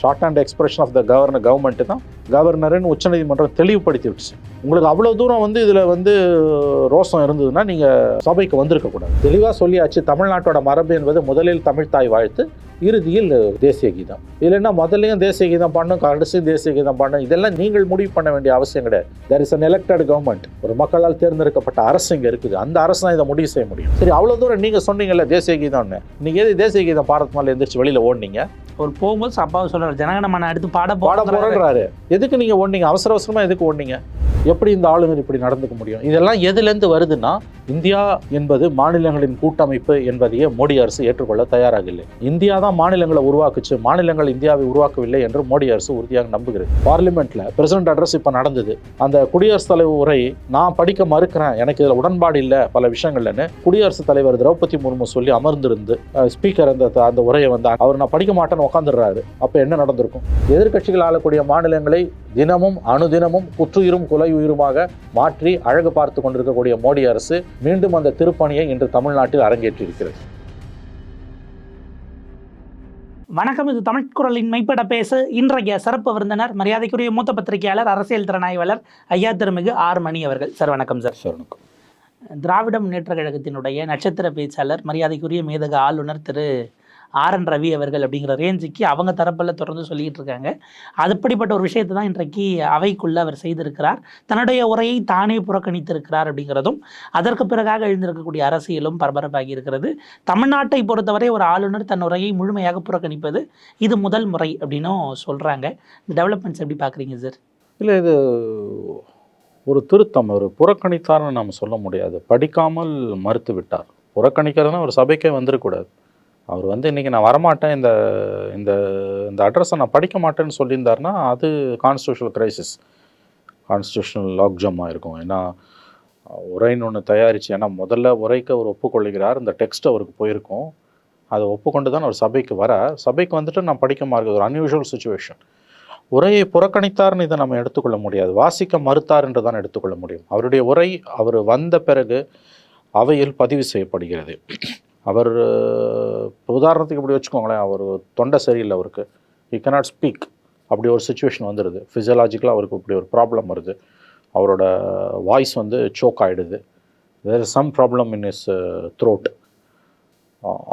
Short and expression of the governor government தான். கவர்னர்னு உச்சநீதிமன்றம் தெளிவுபடுத்தி விட்டுச்சு உங்களுக்கு அவ்வளோ தூரம் வந்து இதில் வந்து ரோசம் இருந்ததுன்னா நீங்கள் சபைக்கு வந்திருக்கக்கூடாது தெளிவாக சொல்லியாச்சு தமிழ்நாட்டோட மரபு என்பது முதலில் தமிழ்த்தாய் வாழ்த்து இறுதியில் தேசிய கீதம். இல்லைன்னா முதல்லையும் தேசிய கீதம் பண்ணும் கடைசியும் தேசிய கீதம் பண்ணும் இதெல்லாம் நீங்கள் முடிவு பண்ண வேண்டிய அவசியம் கிடையாது. There is an elected government ஒரு மக்களால் தேர்ந்தெடுக்கப்பட்ட அரசு இங்கே இருக்குது. அந்த அரசு தான் இதை முடிவு செய்ய முடியும். சரி அவ்வளோ தூரம் நீங்கள் சொன்னீங்கல்ல தேசிய கீதம்னு. நீங்கள் எது தேசிய கீதம் பாடத்து மேலே எந்திரிச்சு வெளியில் ஓடுனீங்க? ஒரு போகும்போது அப்பாவை சொல்றாரு ஜனகணமன அடுத்து பாட பாட போறாரு போறேன்றாரு எதுக்கு நீங்க ஓடுனீங்க? அவசர அவசரமா எதுக்கு ஓடுனீங்க? எப்படி இந்த ஆளுநர் இப்படி நடந்துக்க முடியும்? இதெல்லாம் எதுலேருந்து வருதுன்னா இந்தியா என்பது மாநிலங்களின் கூட்டமைப்பு என்பதையே மோடி அரசு ஏற்றுக்கொள்ள தயாராக இல்லை இந்தியா தான் மாநிலங்களை உருவாக்குச்சு மாநிலங்கள் இந்தியாவை உருவாக்கவில்லை என்று மோடி அரசு உறுதியாக நம்புகிறது. பார்லிமெண்ட்ல பிரசிடென்ட் அட்ரஸ் இப்போ நடந்தது. அந்த குடியரசுத் தலைவர் உரை நான் படிக்க மறுக்கிறேன் எனக்கு இதில் உடன்பாடு இல்லை பல விஷயங்கள்லன்னு குடியரசுத் தலைவர் திரௌபதி முர்மு சொல்லி அமர்ந்திருந்து ஸ்பீக்கர் அந்த அந்த உரையை வந்து அவர் நான் படிக்க மாட்டேன்னு உட்காந்துடுறாரு அப்போ என்ன நடந்திருக்கும்? எதிர்க்கட்சிகள் ஆளக்கூடிய மாநிலங்களை தினமும் அணுதினமும் குற்றுயிரும் குலை உயிருமாக மாற்றி அழகு பார்த்து கொண்டிருக்கக்கூடிய மோடி அரசு மீண்டும் அந்த திருப்பணியை இன்று தமிழ்நாட்டில் அரங்கேற்றியிருக்கிறது. வணக்கம் இது தமிழ் குரலின் மெய்ப்பட பேசு. இன்றைய சிறப்பு விருந்தினர் மரியாதைக்குரிய மூத்த பத்திரிகையாளர் அரசியல் திறனாய்வாளர் ஐயா திருமிகு ஆர் மணி அவர்கள். சார் வணக்கம் சார். சரணுக்கும் திராவிட முன்னேற்ற கழகத்தினுடைய நட்சத்திர பேச்சாளர் மரியாதைக்குரிய மேதக ஆளுநர் திரு ஆர் என் ரவி அவர்கள் அப்படிங்கிற ரேஞ்சுக்கு அவங்க தரப்பில் தொடர்ந்து சொல்லிக்கிட்டு இருக்காங்க. அதுப்படிப்பட்ட ஒரு விஷயத்தை தான் இன்றைக்கு அவைக்குள்ளே அவர் செய்திருக்கிறார். தன்னுடைய உரையை தானே புறக்கணித்திருக்கிறார் அப்படிங்கிறதும் அதற்கு பிறகாக எழுந்திருக்கக்கூடிய அரசியலும் பரபரப்பாகி இருக்கிறது. தமிழ்நாட்டை பொறுத்தவரை ஒரு ஆளுநர் தன் உரையை முழுமையாக புறக்கணிப்பது இது முதல் முறை அப்படின்னும் சொல்கிறாங்க இந்த டெவலப்மெண்ட்ஸ் எப்படி பார்க்குறீங்க சார் இல்லை இது ஒரு திருத்தம். ஒரு புறக்கணித்தார்னு நாம் சொல்ல முடியாது. படிக்காமல் மறுத்து விட்டார் புறக்கணிக்கிறதுனா ஒரு சபைக்கே வந்துடக்கூடாது. அவர் வந்து இன்றைக்கி நான் வரமாட்டேன் இந்த இந்த இந்த அட்ரஸை நான் படிக்க மாட்டேன்னு சொல்லியிருந்தாருன்னா அது கான்ஸ்டியூஷனல் கிரைசிஸ் கான்ஸ்டியூஷனல் லாக்ஜமாக இருக்கும் ஏன்னா உரைன்னு ஒன்று தயாரித்து ஏன்னா முதல்ல உரைக்கு அவர் ஒப்புக்கொள்கிறார் இந்த டெக்ஸ்ட் அவருக்கு போயிருக்கும். அதை ஒப்புக்கொண்டு தான் அவர் சபைக்கு வர. சபைக்கு வந்துட்டு நான் படிக்க மாட்டேன் ஒரு அன்யூஷுவல் சுச்சுவேஷன் உரையை புறக்கணித்தார்னு இதை நம்ம எடுத்துக்கொள்ள முடியாது. வாசிக்க மறுத்தார் என்று தான் எடுத்துக்கொள்ள முடியும். அவருடைய உரை அவர் வந்த பிறகு அவையில் பதிவு செய்யப்படுகிறது. அவர் இப்போ உதாரணத்துக்கு இப்படி வச்சுக்கோங்களேன் அவர் தொண்டை சரியில்லை அவருக்கு. ஹி கனாட் ஸ்பீக் அப்படி ஒரு சுச்சுவேஷன் வந்துடுது ஃபிசியலாஜிக்கலாக அவருக்கு இப்படி ஒரு ப்ராப்ளம் வருது. அவரோட வாய்ஸ் வந்து சோக் ஆகிடுது there is some problem in is throat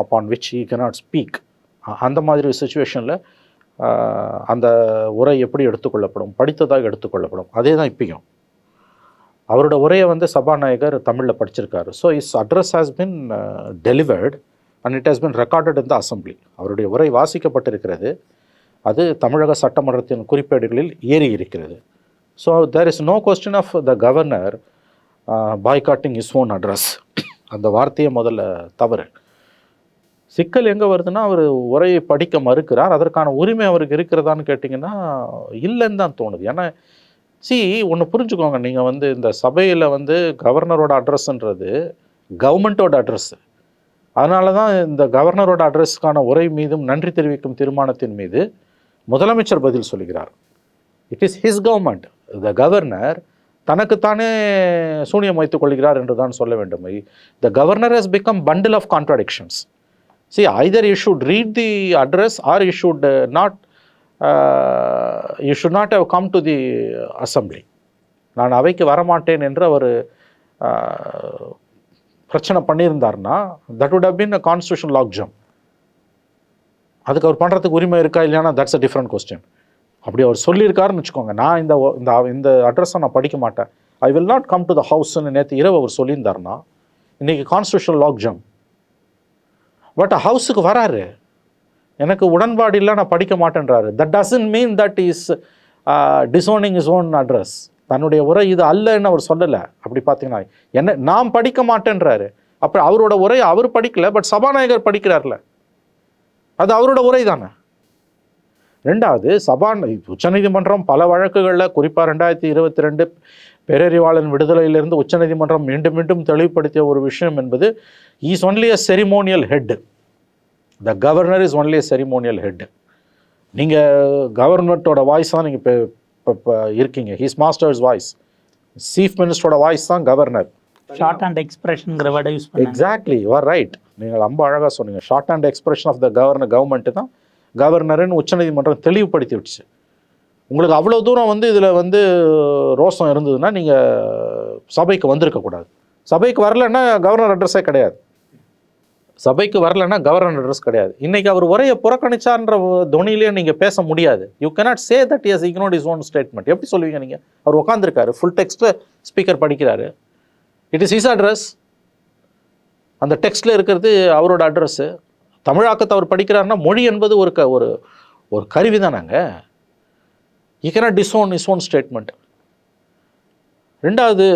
upon which he cannot speak அந்த மாதிரி சுச்சுவேஷனில் uh, அந்த உரை எப்படி எடுத்துக்கொள்ளப்படும்? படித்ததாக எடுத்துக்கொள்ளப்படும். அதே தான் இப்பயும். அவரோட உரையை வந்து சபாநாயகர் தமிழில் படிச்சிருக்காரு. So is address has been delivered and it has been recorded in the assembly அவருடைய உரை வாசிக்கப்பட்டிருக்கிறது. அது தமிழக சட்டமன்றத்தின் குறிப்பேடுகளில் ஏறி இருக்கிறது so there is no question of the governor boycotting is own address அந்த வார்த்தையை முதல்ல தவறு. சிக்கல் எங்கே வருதுன்னா அவர் உரையை படிக்க மறுக்கிறார். அதற்கான உரிமை அவருக்கு இருக்கிறதான்னு கேட்டிங்கன்னா இல்லைன்னு தான் தோணுது. ஏன்னா சி ஒன்று புரிஞ்சுக்கோங்க. நீங்கள் வந்து இந்த சபையில் வந்து கவர்னரோட அட்ரஸ்ன்றது கவர்மெண்ட்டோட அட்ரஸ். அதனால தான் இந்த கவர்னரோட அட்ரஸ்க்கான உரை மீதும் நன்றி தெரிவிக்கும் தீர்மானத்தின் மீது முதலமைச்சர் பதில் சொல்கிறார். It is his government the governor தனக்குத்தானே சூனியம் வைத்துக் கொள்கிறார் என்று தான் சொல்ல வேண்டும். The governor has become bundle of contradictions see either you should read the address or you should not you should not how come to the assembly நான் அவைக்கு வரமாட்டேன் என்று அவர் uh, பிரச்சனை பண்ணியிருந்தார்னா that would have been a constitution lock jam அதுக்கு அவர் பண்ணுறதுக்கு உரிமை இருக்கா இல்லையானா தட்ஸ் அ டிஃப்ரெண்ட் கொஸ்டின் அப்படி அவர் சொல்லியிருக்காருன்னு வச்சுக்கோங்க. நான் இந்த இந்த இந்த அட்ரஸை நான் படிக்க மாட்டேன். I will not come to the ஹவுஸ்ன்னு நேற்று இரவு அவர் சொல்லியிருந்தாருன்னா இன்றைக்கி கான்ஸ்டியூஷன் லாக் ஜம் பட் ஹவுஸுக்கு வராரு. எனக்கு உடன்பாடு இல்லை நான் படிக்க மாட்டேன்றாரு. That doesn't mean that is disowning is own address தன்னுடைய உரை இது அல்லன்னு அவர் சொல்லலை. அப்படி பார்த்தீங்கன்னா என்ன நான் படிக்க மாட்டேன்றாரு. அப்புறம் அவரோட உரை அவர் படிக்கல பட் சபாநாயகர் படிக்கிறார்ல. அது அவரோட உரை தானே. ரெண்டாவது சபா உச்சநீதிமன்றம் பல வழக்குகளில் குறிப்பாக ரெண்டாயிரத்தி இருபத்தி ரெண்டு பேரறிவாளன் விடுதலையிலிருந்து உச்சநீதிமன்றம் மீண்டும் மீண்டும் தெளிவுபடுத்திய ஒரு விஷயம் என்பது is only a ceremonial head the governor is only ceremonial head நீங்கள் கவர்மெண்ட்டோட வாய்ஸ் தான் நீங்கள் இப்போ இப்போ இருக்கீங்க. ஹீஸ் மாஸ்டர்ஸ் வாய்ஸ் சீஃப் மினிஸ்டரோட வாய்ஸ் தான் கவர்னர் ஷார்ட் அண்ட் எக்ஸ்பிரஷனுங்கிற வேர்டை use exactly you are right நீங்கள் ரொம்ப அழகாக சொன்னீங்க. Short and expression of the governor government தான் கவர்னருன்னு உச்சநீதிமன்றம் தெளிவுபடுத்தி விட்டுச்சு உங்களுக்கு அவ்வளோ தூரம் வந்து இதில் வந்து ரோசம் இருந்ததுன்னா நீங்கள் சபைக்கு வந்திருக்கக்கூடாது சபைக்கு வரலைன்னா கவர்னர் அட்ரஸே கிடையாது. சபைக்கு வரலன்னா கவர்னர் அட்ரஸ் கிடையாது. இன்னைக்கு அவர் உரையை புறக்கணிச்சார்ன்ற துணியிலேயே நீங்கள் பேச முடியாது. You cannot say that is ignored is own statement எப்படி சொல்லுவீங்க நீங்கள் அவர் உட்காந்துருக்காரு ஃபுல் டெக்ஸ்ட்டு ஸ்பீக்கர் படிக்கிறாரு. இட் இஸ் இஸ் அட்ரஸ் அந்த டெக்ஸ்ட்டில் இருக்கிறது அவரோட அட்ரஸ்ஸு தமிழாக்கத்தை அவர் படிக்கிறாருன்னா மொழி என்பது ஒரு க ஒரு ஒரு கருவி தானாங்க he disown is own statement ரெண்டாவது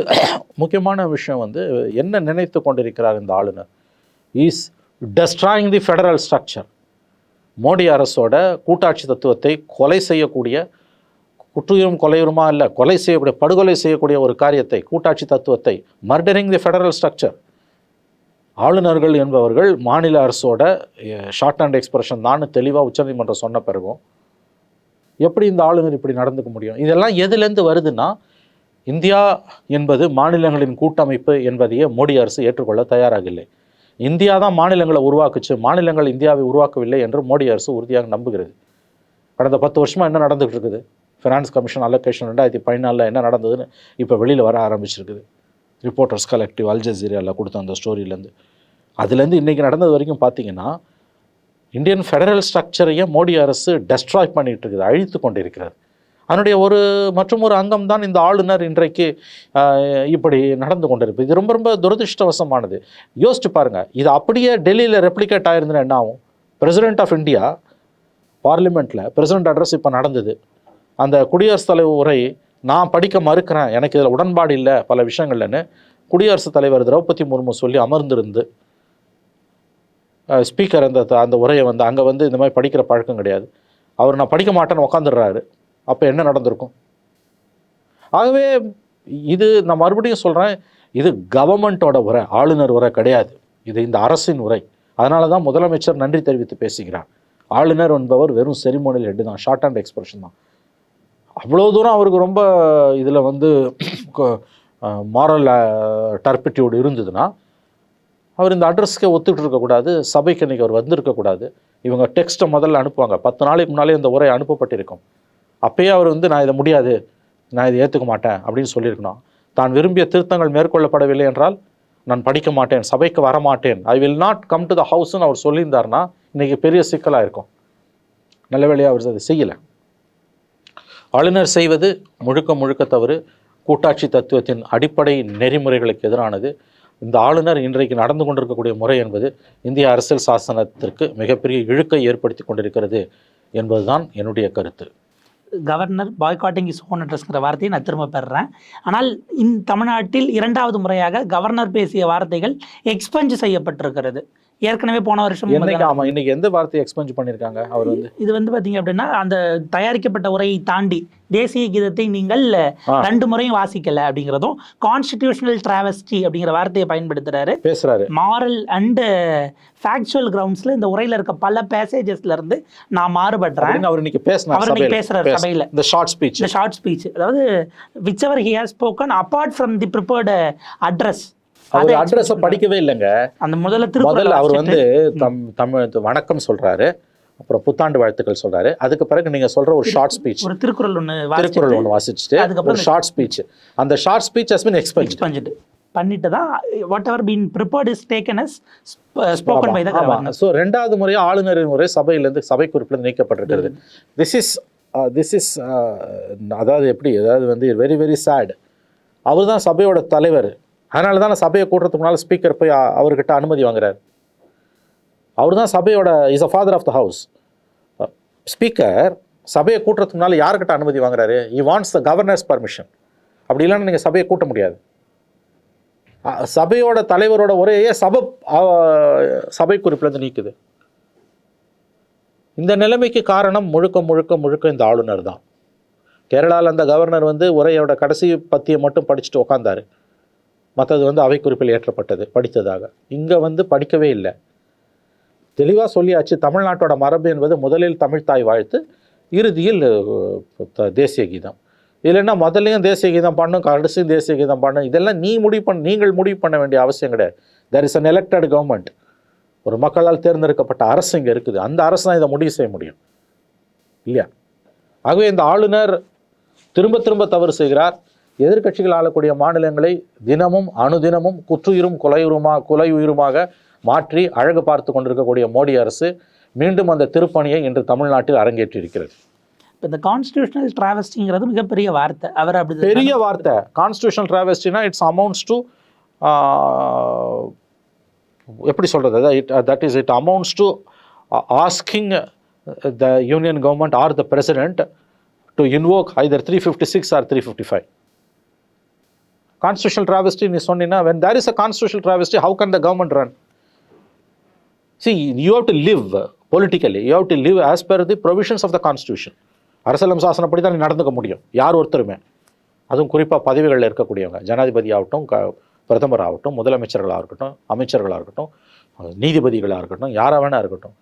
முக்கியமான விஷயம் வந்து என்ன நினைத்து கொண்டிருக்கிறார் இந்த ஆளுநர்? Is destroying the federal structure Modi அரசோட கூட்டாட்சி தத்துவத்தை கொலை செய்யக்கூடிய குற்றுயிரும் கொலையுருமா இல்லை கொலை செய்யக்கூடிய படுகொலை செய்யக்கூடிய ஒரு காரியத்தை கூட்டாட்சி தத்துவத்தை மர்டரிங் தி ஃபெடரல் ஸ்ட்ரக்சர் ஆளுநர்கள் என்பவர்கள் மாநில அரசோட ஷார்ட் அண்ட் எக்ஸ்பிரஷன் தான் தெளிவாக உச்சநீதிமன்றம் சொன்ன பிறகும் எப்படி இந்த ஆளுநர் இப்படி நடந்துக்க முடியும்? இதெல்லாம் எதுலேருந்து வருதுன்னா இந்தியா என்பது மாநிலங்களின் கூட்டமைப்பு என்பதையே மோடி அரசு ஏற்றுக்கொள்ள தயாராக இல்லை இந்தியா தான் மாநிலங்களை உருவாக்குச்சு. மாநிலங்கள் இந்தியாவை உருவாக்கவில்லை என்று மோடி அரசு உறுதியாக நம்புகிறது. கடந்த பத்து வருஷமாக என்ன நடந்துகிட்டு இருக்குது? ஃபினான்ஸ் கமிஷன் அலோகேஷன் ரெண்டாயிரத்தி பதினாலில் என்ன நடந்ததுன்னு இப்போ வெளியில் வர ஆரம்பிச்சிருக்குது. ரிப்போர்ட்டர்ஸ் கலெக்டிவ் அல் ஜசீரியாவில் கொடுத்த அந்த ஸ்டோரியிலேருந்து அதுலேருந்து இன்றைக்கி நடந்தது வரைக்கும் பார்த்தீங்கன்னா இந்தியன் ஃபெடரல் ஸ்ட்ரக்சரையே மோடி அரசு டெஸ்ட்ராய் பண்ணிகிட்டு இருக்குது அழித்து கொண்டிருக்கிறது. அதனுடைய ஒரு மற்றும் ஒரு அங்கம் தான் இந்த ஆளுநர் இன்றைக்கு இப்படி நடந்து கொண்டிருப்பது. இது ரொம்ப ரொம்ப துரதிருஷ்டவசமானது. யோசிச்சு பாருங்கள் இது அப்படியே டெல்லியில் ரெப்ளிகேட் ஆயிருந்ததுன்னா என்ன ஆகும்? பிரசிடென்ட் ஆஃப் இந்தியா பார்லிமெண்ட்டில் பிரசிடென்ட் அட்ரஸ் இப்போ நடந்தது. அந்த குடியரசுத் தலைவர் உரை நான் படிக்க மறுக்கிறேன். எனக்கு இதில் உடன்பாடு இல்லை. பல விஷயங்கள்னு குடியரசுத் தலைவர் திரௌபதி முர்மு சொல்லி அமர்ந்திருந்து ஸ்பீக்கர் அந்த அந்த உரையை வந்து அங்கே வந்து இந்த மாதிரி படிக்கிற பழக்கம் கிடையாது. அவர் நான் படிக்க மாட்டேன்னு உக்காந்துடுறாரு. அப்போ என்ன நடந்திருக்கும்? ஆகவே இது நான் மறுபடியும் சொல்கிறேன் இது கவர்மெண்ட்டோட உரை ஆளுநர் உரை கிடையாது. இது இந்த அரசின் உரை. அதனால தான் முதலமைச்சர் நன்றி தெரிவித்து பேசுகிறார். ஆளுநர் என்பவர் வெறும் செரிமோனியல் ஹெட்டு தான் ஷார்ட் அண்ட் எக்ஸ்பிரஷன் தான். அவ்வளோ தூரம் அவருக்கு ரொம்ப இதில் வந்து மாரல் டர்பிட்யூட் இருந்ததுன்னா அவர் இந்த அட்ரஸ்க்கே ஒத்துக்கிட்டு இருக்கக்கூடாது சபைக்கு அன்றைக்கி அவர் வந்திருக்கக்கூடாது இவங்க டெக்ஸ்ட்டை முதல்ல அனுப்புவாங்க. பத்து நாளைக்கு முன்னாலே இந்த உரை அனுப்பப்பட்டிருக்கும். அப்பயே அவர் வந்து நான் இதை முடியாது. நான் இதை ஏற்றுக்க மாட்டேன். அப்படின்னு சொல்லியிருக்கணும். தான் விரும்பிய திருத்தங்கள் மேற்கொள்ளப்படவில்லை என்றால் நான் படிக்க மாட்டேன். சபைக்கு வர மாட்டேன். I will not come to the ஹவுஸ்ன்னு அவர் சொல்லியிருந்தாருன்னா இன்றைக்கி பெரிய சிக்கலாக இருக்கும் நல்ல வேலையாக அவர் அதை செய்யலை. ஆளுநர் செய்வது முழுக்க முழுக்க தவறு. கூட்டாட்சி தத்துவத்தின் அடிப்படை நெறிமுறைகளுக்கு எதிரானது. இந்த ஆளுநர் இன்றைக்கு நடந்து கொண்டிருக்கக்கூடிய முறை என்பது இந்திய அரசியல் சாசனத்திற்கு மிகப்பெரிய இழுக்கை ஏற்படுத்தி கொண்டிருக்கிறது என்பதுதான் என்னுடைய கருத்து. கவர்னர் பாய்காட்டிங் இஸ் ஓன் அட்ரஸ்ங்கிற வார்த்தையை நான் திரும்ப பெறுறேன். ஆனால் இந் தமிழ்நாட்டில் இரண்டாவது முறையாக கவர்னர் பேசிய வார்த்தைகள் எக்ஸ்பஞ்ச் செய்யப்பட்டிருக்கிறது. ஏற்கனவே போன வருஷம் ஆமாம் இன்னைக்கு எந்த வார்த்தையை எக்ஸ்பெஞ்ச் பண்ணியிருக்காங்க? அவர் வந்து இது வந்து பாத்தீங்க அப்படின்னா அந்த தயாரிக்கப்பட்ட உரையை தாண்டி தேசிய கீதத்தை நீங்கள். ரெண்டு முறையும் வாசிக்கல அப்படிங்கிறதும் கான்ஸ்டிடியூஷனல் டிராவஸ்டி அப்படிங்கிற வார்த்தையை பயன்படுத்துறாரு. பேசுறாரு. மாரல் அண்ட் ஃபேக்சுவல் கிரவுண்ட்ஸ்ல இந்த உரையில இருக்க பல பேசேஜஸ்ல இருந்து நான் மாறுபடுறேன். அவர் இன்னைக்கு பேசினார் அவர் இன்னைக்கு. பேசுறாரு பேச- சபையில. இந்த ஷார்ட் ஸ்பீச் இந்த ஷார்ட் ஸ்பீச் அதாவது whichever he has spoken apart from the prepared address அவர் அட்ரஸை படிக்கவே இல்லைங்க. அந்த முதல்ல முதல்ல அவர் வந்து தம் தமிழ் வணக்கம் சொல்றாரு. அப்புறம் புத்தாண்டு வாழ்த்துக்கள் சொல்றாரு. அதுக்கு பிறகு நீங்க சொல்ற ஒரு ஷார்ட் ஸ்பீச் ஒரு திருக்குறள் ஒன்று திருக்குறள் ஒன்று வாசிச்சுட்டு அதுக்கப்புறம் ஷார்ட் ஸ்பீச் அந்த short speech has been expunge எக்ஸ்பஞ்சிட்டு பண்ணிட்டு தான் whatever been prepared is taken as spoken by the governor so ரெண்டாவது முறை ஆளுநரின் முறை சபையிலேருந்து சபை குறிப்பில் நீக்கப்பட்டிருக்கிறது திஸ் இஸ் திஸ் இஸ் அதாவது எப்படி அதாவது வந்து வெரி வெரி சேட் அவர் தான் சபையோட தலைவர். அதனால தான் சபையை கூட்டுறதுக்கு முன்னால் ஸ்பீக்கர் போய் அவர்கிட்ட அனுமதி வாங்குறாரு. அவர் தான் சபையோட is a father of the house speaker சபையை கூட்டுறதுக்கு முன்னால் யார்கிட்ட அனுமதி வாங்குறாரு? He wants the governor's permission அப்படி இல்லைன்னா நீங்கள் சபையை கூட்ட முடியாது. சபையோட தலைவரோட ஒரேயே சபை சபை குறிப்பிலேருந்து நீக்குது. இந்த நிலைமைக்கு காரணம் முழுக்க முழுக்க முழுக்க இந்த ஆளுநர் தான். கேரளாவில் அந்த கவர்னர் வந்து உரையோட கடைசி பத்தியை மட்டும் படிச்சுட்டு உக்காந்தார். மற்றது வந்து அவை குறிப்பில் ஏற்றப்பட்டது படித்ததாக. இங்கே வந்து படிக்கவே இல்லை. தெளிவாக சொல்லியாச்சு தமிழ்நாட்டோட மரபு என்பது முதலில் தமிழ்தாய் வாழ்த்து இறுதியில் த- தேசிய கீதம். இல்லைன்னா முதல்லையும் தேசிய கீதம் பண்ணும் கடைசியும் தேசிய கீதம் பண்ணும் இதெல்லாம் நீ முடிவு பண்ண நீங்கள் முடிவு பண்ண வேண்டிய அவசியம் கிடையாது. There is an elected government ஒரு மக்களால் தேர்ந்தெடுக்கப்பட்ட அரசு இங்கே இருக்குது. அந்த அரசு தான் இதை முடிவு செய்ய முடியும். இல்லையா? ஆகவே இந்த ஆளுநர் திரும்ப திரும்ப தவறு செய்கிறார். எதிர்க்கட்சிகள் ஆளக்கூடிய மாநிலங்களை தினமும் அணுதினமும் குற்றுயிரும் கொலையுருமா கொலையுயிருமாக மாற்றி அழகு பார்த்து கொண்டிருக்கக்கூடிய மோடி அரசு மீண்டும் அந்த திருப்பணியை இன்று தமிழ்நாட்டில் அரங்கேற்றியிருக்கிறது. இப்போ இந்த கான்ஸ்டியூஷனல் டிராவஸ்டிங்கிறது மிகப்பெரிய வார்த்தை. அவர் அப்படி பெரிய வார்த்தை. கான்ஸ்டியூஷனல் டிராவஸ்டினா இட்ஸ் அமௌண்ட்ஸ் டு எப்படி சொல்கிறது it that is it amounts to asking the union government or the president to invoke either three fifty six or three fifty five constitutional travesty நீ சொன்னீங்கன்னா when there is a constitutional travesty how can the government run see you have to live politically you have to live as per the provisions of the constitution அரசியலம் சாசனப்படி தான் நடந்துக்க முடியும். யார் ஒருத்தருமே. அதுவும் குறிப்பாக பதவிகளில் இருக்கக்கூடியவங்க. ஜனாதிபதி ஆகட்டும் க பிரதமர் ஆகட்டும் முதலமைச்சர்களாக இருக்கட்டும் அமைச்சர்களாக இருக்கட்டும் நீதிபதிகளாக இருக்கட்டும் யாராக வேணா இருக்கட்டும்.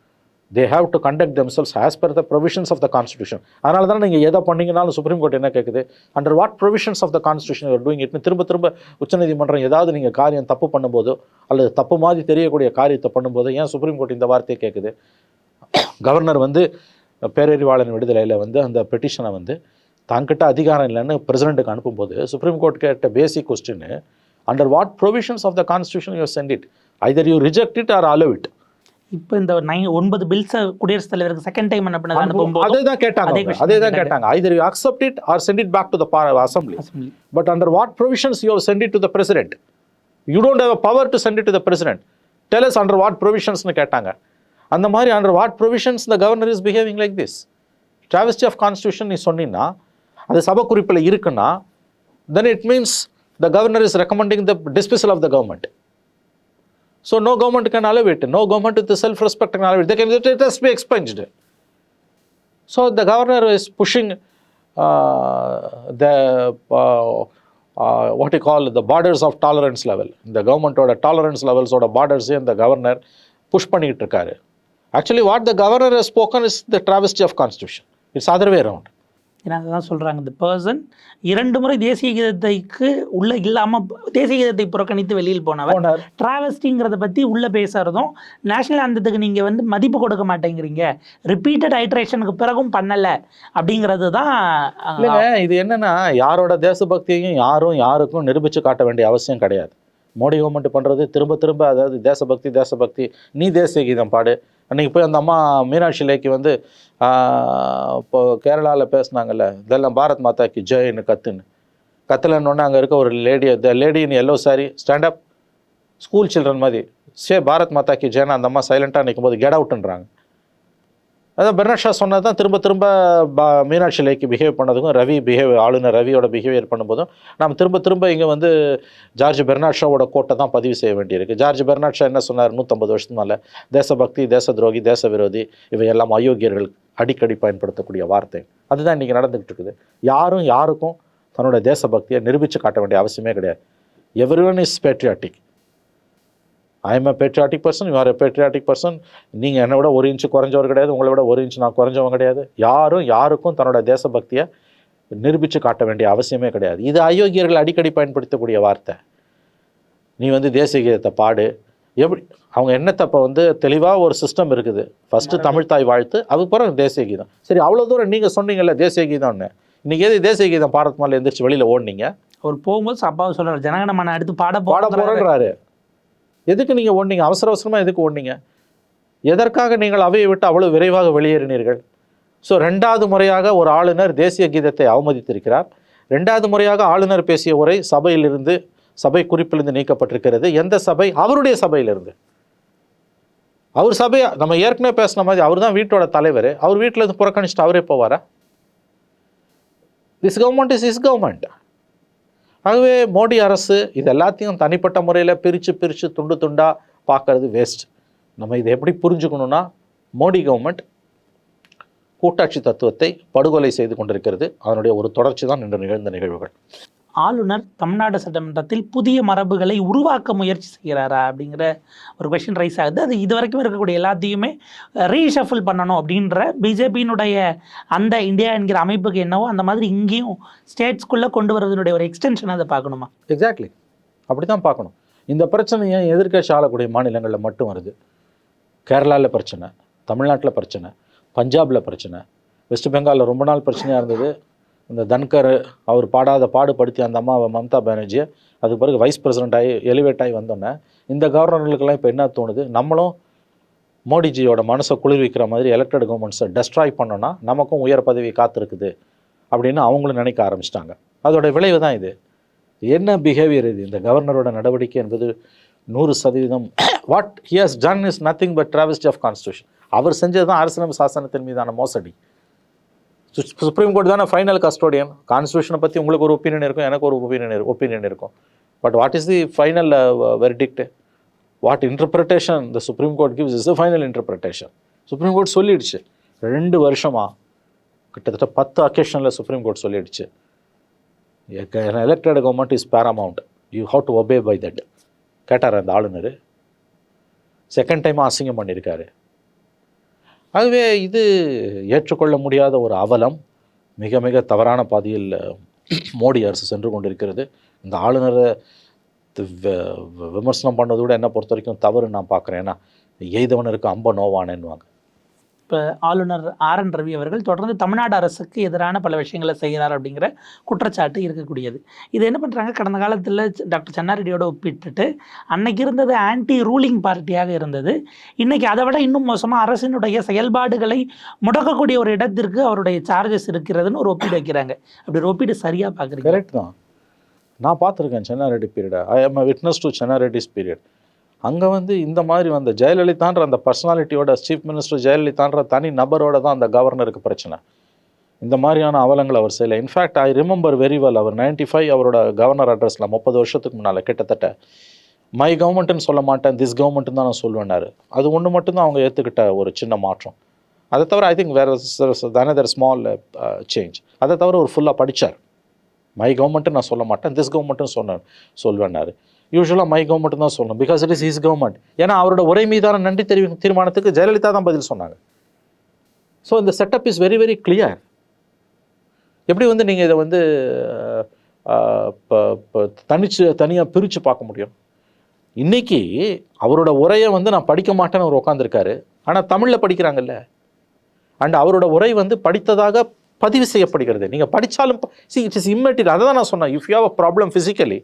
They have to conduct themselves as per the provisions of the constitution அதனால தான் நீங்கள் எதை பண்ணீங்கனாலும் சுப்ரீம் கோர்ட் என்ன கேட்குது under what provisions of the constitution you are திரும்ப திரும்ப உச்சநீதிமன்றம் ஏதாவது நீங்கள் காரியம் தப்பு பண்ணும்போதோ அல்லது தப்பு மாதிரி தெரியக்கூடிய காரியத்தை பண்ணும்போது ஏன் சுப்ரீம் கோர்ட் இந்த வார்த்தையை கேட்குது கவர்னர் வந்து பேரறிவாளன் விடுதலையில் வந்து அந்த பெட்டிஷனை வந்து தங்கிட்ட அதிகாரம் இல்லைன்னு பிரசிடெண்ட்டுக்கு அனுப்பும்போது சுப்ரீம் கோர்ட் கேட்ட basic question under what provisions of the constitution you sent it either you reject it or allow it இப்போ இந்த நைன் ஒன்பது பில்ஸை குடியரசுத் தலைவருக்கு செகண்ட் டைம் என்ன பண்ணது? அனுப்பும்போது அதே தான் கேட்டாங்க அதே தான் கேட்டாங்க. Either you accept it or send it back to the assembly. But under what provisions you sent it to the president you don't have power to sent it to the president tell us under what ப்ரொவிஷன்ஸ்னு கேட்டாங்க. அந்த மாதிரி under what provisions the governor is behaving like this travesty of constitution நீ சொன்னீங்கன்னா அது சபை குறிப்பில் இருக்குன்னா then it means the governor is recommending the dismissal of the government So no government can allow it no government with self respect can allow it they can it has be expensed So the governor is pushing uh, the uh, uh, what you call the borders of tolerance level. இந்த கவர்மெண்ட்டோட tolerance லெவல்ஸோட பார்டர்ஸே இந்த governor push பண்ணிக்கிட்டு இருக்காரு actually what the governor spoken is the travesty of constitution it's other way around ஏன்னா அதான் சொல்கிறாங்க இந்த person இரண்டு முறை தேசிய கீதத்தைக்கு உள்ள இல்லாமல் தேசிய கீதத்தை புறக்கணித்து வெளியில் போனவர். போனார். டிராவஸ்டிங்கிறத பற்றி உள்ளே பேசுகிறதும் நேஷனல் ஆந்தத்துக்கு நீங்கள் வந்து மதிப்பு கொடுக்க மாட்டேங்கிறீங்க. ரிப்பீட்டட் ஐட்ரேஷனுக்கு பிறகும் பண்ணலை அப்படிங்கிறது தான் இல்லைங்க இது என்னன்னா யாரோட தேசபக்தியையும் யாரும் யாருக்கும் நிரூபித்து காட்ட வேண்டிய அவசியம் கிடையாது. மோடி கவர்மெண்ட் பண்ணுறது திரும்ப திரும்ப அதாவது தேசபக்தி தேசபக்தி நீ தேசிய கீதம் பாடு. அன்றைக்கி போய் அந்த அம்மா மீனாட்சி லேக்கி வந்து இப்போ கேரளாவில் பேசினாங்கல்ல இதெல்லாம் பாரத் மாதா கி ஜெயின்னு கத்துன்னு. கத்தலன்னொன்னே அங்கே இருக்க ஒரு lady the lady in yellow sari stand up school children மாதிரி சே பாரத் மாதா கி அந்த அம்மா சைலண்ட்டாக நிற்கும் போது கெட் அவுட்டுன்றாங்க அதான் பெர்னாட் ஷா சொன்னது தான் திரும்ப திரும்ப மீனாட்சி லேக்கு பிஹேவ் பண்ணதுக்கும் ரவி பிஹேவ் ஆளுநர் ரவியோட பிஹேவியர் பண்ணும்போதும் நாம் திரும்ப திரும்ப இங்கே வந்து ஜார்ஜ் பெர்னாட்ஷாவோட கோட்டை தான் பதிவு செய்ய வேண்டியிருக்கு. ஜார்ஜ் பெர்னாட் ஷா என்ன சொன்னார்? நூற்றம்பது வருஷத்துக்கு மேலே தேசபக்தி தேச துரோகி தேச விரோதி இவை எல்லாம் அயோக்கியர்கள் அடிக்கடி பயன்படுத்தக்கூடிய வார்த்தை. அதுதான் இன்றைக்கி நடந்துக்கிட்டு இருக்குது. யாரும் யாருக்கும் தன்னோட தேசபக்தியை நிரூபித்து காட்ட வேண்டிய அவசியமே கிடையாது. Everyone is patriotic I am a patriotic person you are a patriotic person நீங்கள் என்னை விட ஒரு இன்ச்சு குறைஞ்சவர் கிடையாது உங்களை விட ஒரு இன்ச்சு நான் குறைஞ்சவன் கிடையாது. யாரும் யாருக்கும் தன்னோட தேசபக்தியை நிரூபித்து காட்ட வேண்டிய அவசியமே கிடையாது. இது அயோக்கியர்கள் அடிக்கடி பயன்படுத்தக்கூடிய வார்த்தை. நீ வந்து தேசிய கீதத்தை பாடு. எப்படி அவங்க என்னத்தை இப்போ வந்து தெளிவாக ஒரு சிஸ்டம் இருக்குது. ஃபஸ்ட்டு தமிழ் தாய் வாழ்த்து அதுக்கப்புறம் தேசிய கீதம். சரி அவ்வளோ தூரம் நீங்கள் சொன்னீங்கல்ல தேசிய கீதம்னு. இன்னைக்கு எது தேசிய கீதம்? பாரத் மேலே எந்திரிச்சு வெளியில் ஓடுனீங்க. அவர் போகும்போது அப்பாவை சொல்கிறார் ஜனகணமன அடுத்து பாட பாட போகிறாரு போகிறேன்றாரு எதுக்கு நீங்கள் ஓடுனீங்க? அவசர அவசரமாக எதுக்கு ஓடுனீங்க? எதற்காக நீங்கள் அவையை விட்டு அவ்வளவு விரைவாக வெளியேறினீர்கள்? ஸோ ரெண்டாவது முறையாக ஒரு ஆளுநர் தேசிய கீதத்தை அவமதித்திருக்கிறார். ரெண்டாவது முறையாக ஆளுநர் பேசிய உரை சபையிலிருந்து சபை குறிப்பிலிருந்து நீக்கப்பட்டிருக்கிறது. எந்த சபை? அவருடைய சபையிலிருந்து. அவர் சபையை? நம்ம ஏற்கனவே பேசின மாதிரி அவர் தான் வீட்டோட தலைவர். அவர் வீட்டில் இருந்து புறக்கணிச்சுட்டு அவரே போவாரா? This government is is government ஆகவே மோடி அரசு இது எல்லாத்தையும் தனிப்பட்ட முறையில் பிரித்து பிரித்து துண்டு துண்டாக பார்க்கறது வேஸ்ட் நம்ம இதை எப்படி புரிஞ்சுக்கணும்னா மோடி கவர்மெண்ட் கூட்டாட்சி தத்துவத்தை படுகொலை செய்து கொண்டிருக்கிறது. அதனுடைய ஒரு தொடர்ச்சி தான் இன்று நிகழ்ந்த நிகழ்வுகள். ஆளுநர் தமிழ்நாடு சட்டமன்றத்தில் புதிய மரபுகளை உருவாக்க முயற்சி செய்கிறாரா அப்படிங்கிற ஒரு கொஷின் ரைஸ் ஆகுது. அது இது வரைக்கும் இருக்கக்கூடிய எல்லாத்தையுமே ரீஷஃபிள் பண்ணணும் அப்படின்ற பிஜேபியினுடைய அந்த இந்தியா என்கிற அமைப்புக்கு என்னவோ அந்த மாதிரி இங்கேயும் ஸ்டேட்ஸ்குள்ளே கொண்டு வரதனுடைய ஒரு எக்ஸ்டென்ஷன் அதை பார்க்கணுமா? எக்ஸாக்ட்லி அப்படி தான் பார்க்கணும். இந்த பிரச்சனை ஏன் எதிர்கட்சி ஆளக்கூடிய மாநிலங்களில் மட்டும் வருது? கேரளாவில் பிரச்சனை தமிழ்நாட்டில் பிரச்சனை பஞ்சாபில் பிரச்சனை வெஸ்ட் பெங்காலில் ரொம்ப நாள் பிரச்சனையாக இருந்தது. இந்த தன்கர் அவர் பாடாத பாடுபடுத்தி அந்த அம்மாவை மம்தா பானர்ஜியை அதுக்கு பிறகு வைஸ் பிரசிடென்ட் ஆகி எலிவேட் ஆகி வந்தோன்னே இந்த கவர்னர்களுக்கெல்லாம் இப்போ என்ன தோணுது? நம்மளும் மோடிஜியோட மனசை குளிர்விக்கிற மாதிரி எலெக்டட் கவர்மெண்ட்ஸை டெஸ்ட்ராய் பண்ணோன்னா நமக்கும் உயர் பதவி காத்திருக்குது அப்படின்னு அவங்களும் நினைக்க ஆரம்பிச்சிட்டாங்க. அதோட விளைவு தான் இது. என்ன பிஹேவியர் இது? இந்த கவர்னரோட நடவடிக்கை என்பது நூறு சதவீதம். What he has done is nothing but travesty of constitution அவர் செஞ்சது தான் அரசியலமைப்பு சாசனத்தின் மீதான மோசடி. சுப்ரீம் கோர்ட் தானே ஃபைனல் கஸ்டோடியன் கான்ஸ்டியூஷனை பற்றி உங்களுக்கு ஒரு ஒப்பீனியன் இருக்கும் எனக்கு ஒரு ஒப்பீனியன் ஒப்பீனியன் இருக்கும். But what is the final verdict what interpretation the supreme court gives is the final interpretation supreme court சொல்லிடுச்சு. ரெண்டு வருஷமா கிட்டத்தட்ட பத்து அக்கேஷனில் சுப்ரீம் கோர்ட் சொல்லிடுச்சு. Elected government is paramount you have to obey by that கேட்டார் அந்த ஆளுநர். செகண்ட் டைம் அசிங்கம் பண்ணியிருக்காரு ஆகவே இது ஏற்றுக்கொள்ள முடியாத ஒரு அவலம். மிக மிக தவறான பாதையில் மோடி அரசு சென்று கொண்டிருக்கிறது. இந்த ஆளுநரை விமர்சனம் பண்ணதை விட என்ன பொறுத்த வரைக்கும் தவறு நான் பார்க்குறேன். ஏன்னா எய்தவனருக்கு அம்ப நோவானேன்னுவாங்க. இப்போ ஆளுநர் ஆர் என் ரவி அவர்கள் தொடர்ந்து தமிழ்நாடு அரசுக்கு எதிரான பல விஷயங்களை செய்கிறார் அப்படிங்கிற குற்றச்சாட்டு இருக்கக்கூடியது. இது என்ன பண்ணுறாங்க கடந்த காலத்தில் டாக்டர் சென்னாரெட்டியோட ஒப்பிட்டுட்டு அன்னைக்கு இருந்தது ஆன்டி ரூலிங் பார்ட்டியாக இருந்தது. இன்னைக்கு அதை விட இன்னும் மோசமாக அரசினுடைய செயல்பாடுகளை முடக்கக்கூடிய ஒரு இடத்திற்கு அவருடைய சார்ஜஸ் இருக்கிறதுன்னு ஒரு ஒப்பீடு வைக்கிறாங்க. அப்படி ஒரு ஒப்பீடு சரியாக பார்க்குறீங்க கரெக்ட் தான். நான் பார்த்துருக்கேன் Chenna Reddy பீரியடை I am witness to Chenna Reddy's period அங்கே வந்து இந்த மாதிரி வந்த ஜெயலலிதான்ற அந்த பர்சனாலிட்டியோட சீஃப் மினிஸ்டர் ஜெயலலிதான்ற தனி நபரோட தான் அந்த கவர்னருக்கு பிரச்சனை. இந்த மாதிரியான அவலங்கள் அவர் செய்யலை. In fact I remember very well our 95 five அவரோட கவர்னர் அட்ரஸில் முப்பது வருஷத்துக்கு முன்னால் கிட்டத்தட்ட. மை கவர்மெண்ட்டுன்னு சொல்ல மாட்டேன் திஸ் கவர்மெண்ட்டுன்னு தான் நான் சொல்லுவேன்னாரு அது ஒன்று மட்டும்தான் அவங்க ஏற்றுக்கிட்ட ஒரு சின்ன மாற்றம். அதை தவிர ஐ திங்க் வேறு தனதர் ஸ்மால் சேஞ்ச் அதை தவிர ஒரு ஃபுல்லாக படித்தார் மை கவர்மெண்ட்டு நான் சொல்ல மாட்டேன் திஸ் கவர்மெண்ட்டுன்னு சொன்னேன் சொல்வேன்னாரு. யூஸ்வலாக மை கவர்மெண்ட் தான் சொல்லணும். Because it is his government ஏன்னா அவரோட உரை மீதான நன்றி தெரிவி தீர்மானத்துக்கு ஜெயலலிதா தான் பதில் சொன்னாங்க. ஸோ இந்த setup is very very clear எப்படி வந்து நீங்கள் இதை வந்து தனிச்சு தனியாக பிரித்து பார்க்க முடியும்? இன்றைக்கி அவரோட உரையை வந்து நான் படிக்க மாட்டேன்னு அவர் உட்காந்துருக்காரு ஆனால் தமிழில் படிக்கிறாங்கல்ல. அண்ட் அவரோட உரை வந்து படித்ததாக பதிவு செய்யப்படுகிறது. நீங்கள் படித்தாலும் சி இட் இஸ் இம்மெட்டீரியல் அதை தான் நான் சொன்னேன். If you have a problem physically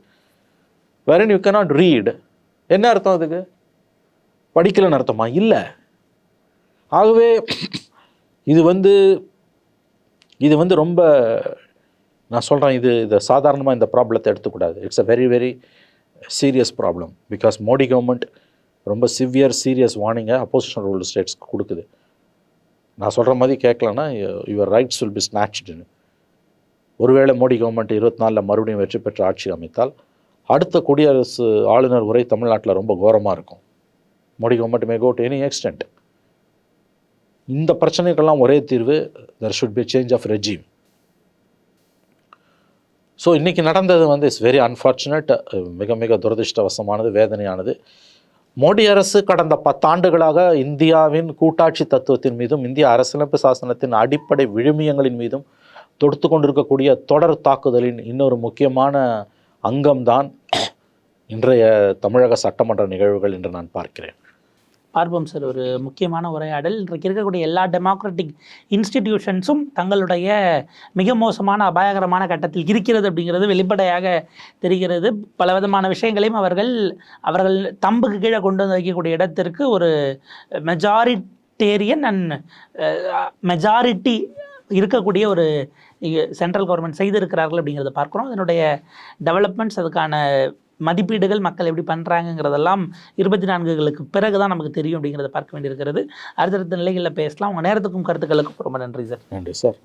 when you cannot read என்ன அர்த்தம் அதுக்கு? படிக்கலன்னு அர்த்தமா? இல்லை. ஆகவே இது வந்து இது வந்து ரொம்ப நான் சொல்கிறேன் இது இதை சாதாரணமாக இந்த ப்ராப்ளத்தை எடுத்துக்கூடாது. It's a very very serious problem because Modi government ரொம்ப சிவியர் சீரியஸ் வார்னிங்கை அப்போசிஷன் ரூல் ஸ்டேட்ஸ்க்கு கொடுக்குது. நான் சொல்கிற மாதிரி கேட்கலன்னா யுவர் ரைட்ஸ் வில் பி ஸ்நாச்டுன்னு ஒருவேளை மோடி கவர்மெண்ட் இருபத்தி நாலில் மறுபடியும் வெற்றி பெற்ற ஆட்சி அமைத்தால் அடுத்த குடியரசு ஆளுநர் உரை தமிழ்நாட்டில் ரொம்ப கோரமாக இருக்கும். Modi government may go to any extent இந்த பிரச்சனைக்கெல்லாம் ஒரே தீர்வு there should be change of regime so இன்றைக்கி நடந்தது வந்து இட்ஸ் வெரி அன்ஃபார்ச்சுனேட் மிக மிக துரதிர்ஷ்டவசமானது வேதனையானது. மோடி அரசு கடந்த பத்தாண்டுகளாக இந்தியாவின் கூட்டாட்சி தத்துவத்தின் மீதும் இந்திய அரசியலமைப்பு சாசனத்தின் அடிப்படை விழுமியங்களின் மீதும் தொடுத்து கொண்டிருக்கக்கூடிய தொடர் தாக்குதலின் இன்னொரு முக்கியமான அங்கம்தான் இன்றைய தமிழக சட்டமன்ற நிகழ்வுகள் என்று நான் பார்க்கிறேன். பார்ப்போம் சார். ஒரு முக்கியமான உரையாடல். இன்றைக்கு இருக்கக்கூடிய எல்லா டெமோக்ராட்டிக் இன்ஸ்டிடியூஷன்ஸும் தங்களுடைய மிக மோசமான அபாயகரமான கட்டத்தில் இருக்கிறது அப்படிங்கிறது வெளிப்படையாக தெரிகிறது. பல விதமான விஷயங்களையும் அவர்கள் அவர்கள் தம்புக்கு கீழே கொண்டு வந்து வைக்கக்கூடிய இடத்திற்கு ஒரு மெஜாரிட்டேரியன் அண்ட் மெஜாரிட்டி இருக்கக்கூடிய ஒரு சென்ட்ரல் கவர்மெண்ட் செய்திருக்கிறார்கள் அப்படிங்கிறத பார்க்குறோம். அதனுடைய டெவலப்மெண்ட்ஸ் அதுக்கான மதிப்பீடுகள் மக்கள் எப்படி பண்ணுறாங்கங்கிறதெல்லாம் இருபத்தி நான்குகளுக்கு பிறகு தான் நமக்கு தெரியும் அப்படிங்கிறத பார்க்க வேண்டியிருக்கிறது. அடுத்தடுத்த நிலைகளில் பேசலாம். உங்கள் நேரத்துக்கும் கருத்துக்களுக்கும் ரொம்ப நன்றி சார். நன்றி சார்.